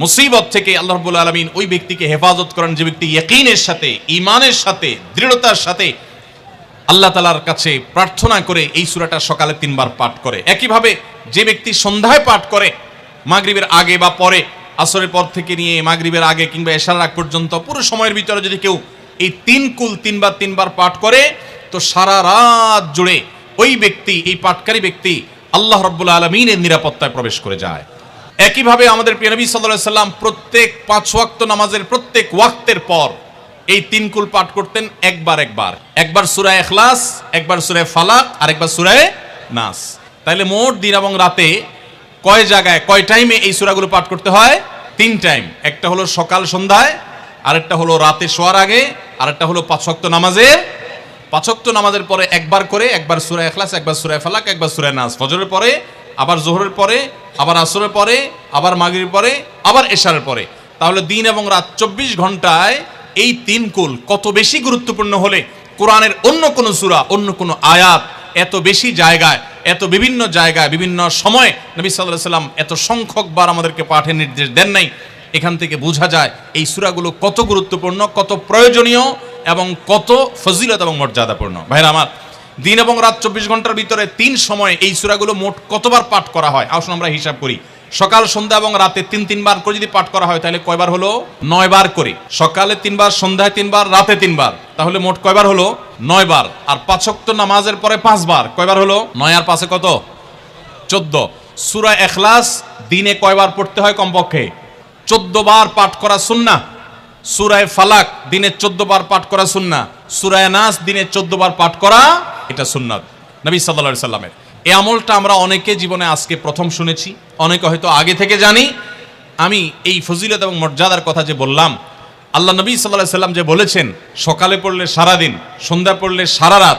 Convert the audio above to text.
মুসিবত থেকে আল্লাহ রব্বুল আলমিন ওই ব্যক্তিকে হেফাজত করেন যে ব্যক্তি ইয়কিনের সাথে ইমানের সাথে, দৃঢ়তার সাথে আল্লাহ তালার কাছে প্রার্থনা করে এই সুরাটা সকালে তিনবার পাঠ করে। একইভাবে যে ব্যক্তি সন্ধ্যায় পাঠ করে, মাগরিবের আগে বা পরে, আসরের পর থেকে নিয়ে মাগরিবের আগে কিংবা এশার আগ পর্যন্ত, পুরো সময়ের ভিতরে যদি কেউ এই তিন কুল তিনবার তিনবার পাঠ করে, তো সারা রাত জুড়ে ওই ব্যক্তি, এই পাঠকারী ব্যক্তি আল্লাহ রব্বুল আলমিনের নিরাপত্তায় প্রবেশ করে যায়। একইভাবে আমাদের প্রিয় নবী সাল্লাল্লাহু আলাইহি সাল্লাম প্রত্যেক পাঁচ ওয়াক্ত নামাজের প্রত্যেক ওয়াক্তের পর এই তিন কুল পাঠ করতেন একবার একবার। একবার সূরা ইখলাস, একবার সূরা ফালাক আর একবার সূরা নাস। তাইলে মোট দিন এবং রাতে কয় জায়গায়, কয় টাইমে এই সূরাগুলো পাঠ করতে হয়? তিন টাইম একটা হলো সকাল সন্ধ্যায়, আরেকটা হলো রাতে শোয়ার আগে, আরেকটা হলো পাঁচ ওয়াক্ত নামাজের পাঁচক্ত নামাজের পরে একবার করে একবার সুরায় এখলাস একবার সুরায় ফালাক, একবার সুরায় নাস। ফজরের পরে আবার জোহরের পরে, আবার আসরের পরে, আবার মাগরির পরে, আবার এশারের পরে। তাহলে দিন এবং রাত চব্বিশ ঘন্টায় এই তিন কুল কত বেশি গুরুত্বপূর্ণ হলে কোরআনের অন্য কোনো সূরা, অন্য কোনো আয়াত এত বেশি জায়গায়, এত বিভিন্ন জায়গায়, বিভিন্ন সময় নবী সাল্লাহ সাল্লাম এত সংখ্যকবার আমাদেরকে পাঠের নির্দেশ দেন নাই। এখান থেকে বোঝা যায় এই সূরাগুলো কত গুরুত্বপূর্ণ, কত প্রয়োজনীয় এবং কত ফজিলত এবং মর্যাদাপূর্ণ। ভাইরা আমার দিন এবং রাত চব্বিশ ঘণ্টার ভিতরে তিন সময় এই সূরাগুলো মোট কতবার পাঠ করা হয়? আসুন আমরা হিসাব করি। সকাল, সন্ধ্যা এবং রাতে তিন, তিনবার করে যদি পাঠ করা হয়, তাহলে কয়বার হলো? নয় বার করে। সকালে তিনবার, সন্ধ্যায় তিনবার, রাতে তিনবার। তাহলে মোট কয়বার হলো? নয় বার আর পাঁচক্ত নামাজের পরে পাঁচবার। কয়বার হলো? নয় আর পাঁচে কত? চোদ্দ। সুরা এখলাস দিনে কয়বার পড়তে হয় কমপক্ষে? চোদ্দ বার পাঠ করা সুন্না সুরায় ফালাক দিনে চোদ্দ বার পাঠ করা সুন্না সুরায় নাস দিনে চোদ্দ বার পাঠ করা, এটা সুন্নাত, নবী সাল্লা সাল্লামের। এই আমলটা আমরা অনেকে জীবনে আজকে প্রথম শুনেছি, অনেকে হয়তো আগে থেকে জানি। আমি এই ফজিলত এবং মর্যাদার কথা যে বললাম, আল্লাহ নবী সাল্লাহ সাল্লাম যে বলেছেন, সকালে পড়লে সারা দিন সন্ধ্যা পড়লে সারা রাত